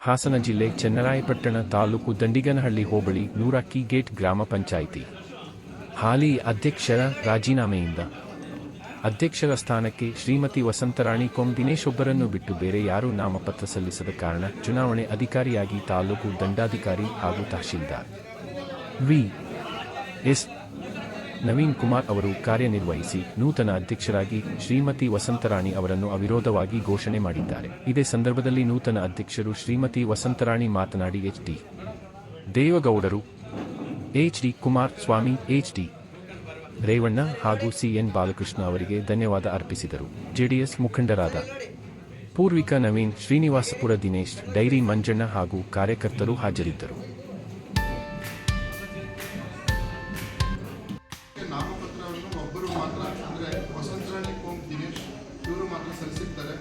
ಹಾಸನ ಜಿಲ್ಲೆ ಚೆನ್ನರಾಯಪಟ್ಟಣ ತಾಲೂಕು ದಂಡಿಗನಹಳ್ಳಿ ಹೋಬಳಿ ನೂರಕ್ಕಿ ಗೇಟ್ ಗ್ರಾಮ ಪಂಚಾಯಿತಿ. ಹಾಲಿ ಅಧ್ಯಕ್ಷರ ರಾಜೀನಾಮೆಯಿಂದ. ಅಧ್ಯಕ್ಷರ ಸ್ಥಾನಕ್ಕೆ ಶ್ರೀಮತಿ ವಸಂತರಾಣಿ ಕೊಂ ದಿನೇಶ್ ಒಬ್ಬರನ್ನು ಬಿಟ್ಟು ಬೇರೆ ಯಾರೂ ನಾಮಪತ್ರ ಸಲ್ಲಿಸದ ಕಾರಣ ಚುನಾವಣೆ ಅಧಿಕಾರಿಯಾಗಿ ತಾಲೂಕು ದಂಡಾಧಿಕಾರಿ ಹಾಗೂ ತಹಶೀಲ್ದಾರ್. ವಿ. ಎಸ್. ನವೀನ್ ಕುಮಾರ್ ಅವರು ಕಾರ್ಯನಿರ್ವಹಿಸಿ ನೂತನ ಅಧ್ಯಕ್ಷರಾಗಿ ಶ್ರೀಮತಿ ವಸಂತರಾಣಿ ಅವರನ್ನು ಅವಿರೋಧವಾಗಿ ಘೋಷಣೆ ಮಾಡಿದ್ದಾರೆ. ಇದೇ ಸಂದರ್ಭದಲ್ಲಿ ನೂತನ ಅಧ್ಯಕ್ಷರು ಶ್ರೀಮತಿ ವಸಂತರಾಣಿ ಮಾತನಾಡಿ, H D ದೇವಗೌಡರು, H D Kumaraswamy, H D Revanna ಹಾಗೂ ಸಿಎನ್ ಬಾಲಕೃಷ್ಣ ಅವರಿಗೆ ಧನ್ಯವಾದ ಅರ್ಪಿಸಿದರು. ಜೆಡಿಎಸ್ ಮುಖಂಡರಾದ ಪೂರ್ವಿಕ ನವೀನ್, ಶ್ರೀನಿವಾಸಪುರ ದಿನೇಶ್, ಡೈರಿ ಮಂಜಣ್ಣ ಹಾಗೂ ಕಾರ್ಯಕರ್ತರು ಹಾಜರಿದ್ದರು. ನಾಮಪತ್ರವನ್ನು ಒಬ್ಬರು ಮಾತ್ರ ಅಂದರೆ ವಸಂತರಾಣಿ ಕೋಮ್ ದಿನೇಶ್, ಇವರು ಮಾತ್ರ ಸಲ್ಲಿಸಿರ್ತಾರೆ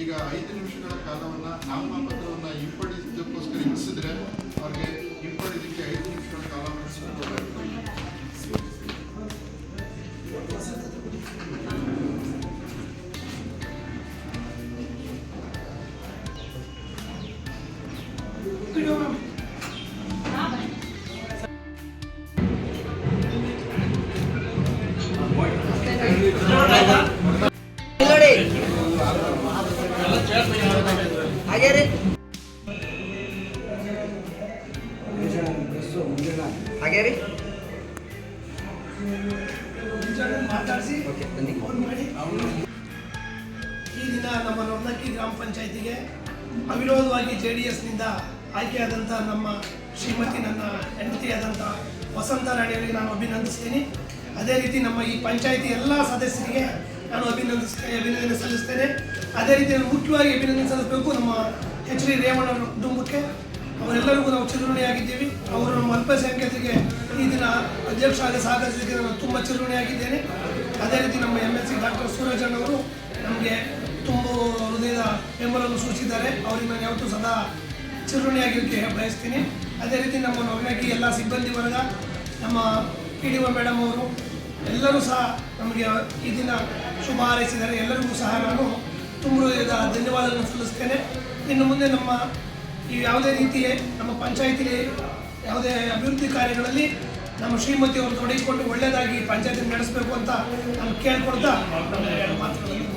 ಈಗ ಐದು ನಿಮಿಷಗಳ ಕಾಲವನ್ನು, ನಾಮಪತ್ರವನ್ನು ಹಿಂಪಡೆಯೋದಕ್ಕೋಸ್ಕರ ಈ ದಿನ ನಮ್ಮ ನೊಂದಕ್ಕಿ ಗ್ರಾಮ ಪಂಚಾಯತಿಗೆ ಅವಿರೋಧವಾಗಿ ಜೆ ಡಿ ಎಸ್ನಿಂದ ಆಯ್ಕೆಯಾದಂಥ ನಮ್ಮ ಶ್ರೀಮತಿ, ನನ್ನ ಹೆಂಡತಿಯಾದಂಥ ವಸಂತ ರಾಣಿಯವರಿಗೆ ನಾನು ಅಭಿನಂದಿಸ್ತೀನಿ. ಅದೇ ರೀತಿ ನಮ್ಮ ಈ ಪಂಚಾಯಿತಿ ಎಲ್ಲ ಸದಸ್ಯರಿಗೆ ನಾನು ಅಭಿನಂದಿಸ್ತೇನೆ ಅಭಿನಂದನೆ ಸಲ್ಲಿಸ್ತೇನೆ. ಅದೇ ರೀತಿ ನಾನು ಮುಖ್ಯವಾಗಿ ಅಭಿನಂದನೆ ಸಲ್ಲಿಸಬೇಕು ನಮ್ಮ ಎಚ್ ಡಿ ರೇವಣ್ಣ ಕುಟುಂಬಕ್ಕೆ. ಅವರೆಲ್ಲರಿಗೂ ನಾವು ಚಿರುಣಿಯಾಗಿದ್ದೀವಿ ಅವರು ನಮ್ಮ ಅಲ್ಪಸಂಖ್ಯಾತರಿಗೆ ಈ ದಿನ ಅಧ್ಯಕ್ಷ ಆಗಿ ಸಹಕರಿಸಿದ್ದಕ್ಕೆ ನಾನು ತುಂಬ ಚಿರುಣಿಯಾಗಿದ್ದೇನೆ ಅದೇ ರೀತಿ ನಮ್ಮ M L C doctor Suraj ಅವರು ನಮಗೆ ತುಂಬ ಹೃದಯದ ಬೆಂಬಲವನ್ನು ಸೂಚಿಸಿದ್ದಾರೆ. ಅವರಿಗೆ ನಾನು ಯಾವತ್ತೂ ಸದಾ ಚಿರುಣಿಯಾಗಿರೋಕ್ಕೆ ಬಯಸ್ತೀನಿ. ಅದೇ ರೀತಿ ನಮ್ಮ ನೊಗ್ನಕಿ ಎಲ್ಲ ಸಿಬ್ಬಂದಿ ವರ್ಗ, ನಮ್ಮ ಪಿ ಡಿ ಒ ಮೇಡಮ್ ಅವರು ಎಲ್ಲರೂ ಸಹ ನಮಗೆ ಈ ದಿನ ಶುಭ ಹಾರೈಸಿದ್ದಾರೆ. ಎಲ್ಲರಿಗೂ ಸಹ ನಾನು ತುಂಬ ಧನ್ಯವಾದಗಳನ್ನು ಸಲ್ಲಿಸ್ತೇನೆ. ಇನ್ನು ಮುಂದೆ ನಮ್ಮ ಈ ಯಾವುದೇ ರೀತಿಯ ನಮ್ಮ ಪಂಚಾಯತಿಲಿ ಯಾವುದೇ ಅಭಿವೃದ್ಧಿ ಕಾರ್ಯಗಳಲ್ಲಿ ನಮ್ಮ ಶ್ರೀಮತಿ ಅವರು ತೊಡಗಿಕೊಂಡು ಒಳ್ಳೆಯದಾಗಿ ಪಂಚಾಯತಿ ನಡೆಸಬೇಕು ಅಂತ ನಾನು ಕೇಳ್ಕೊಳ್ತಾ ಮಾತುಗಳನ್ನು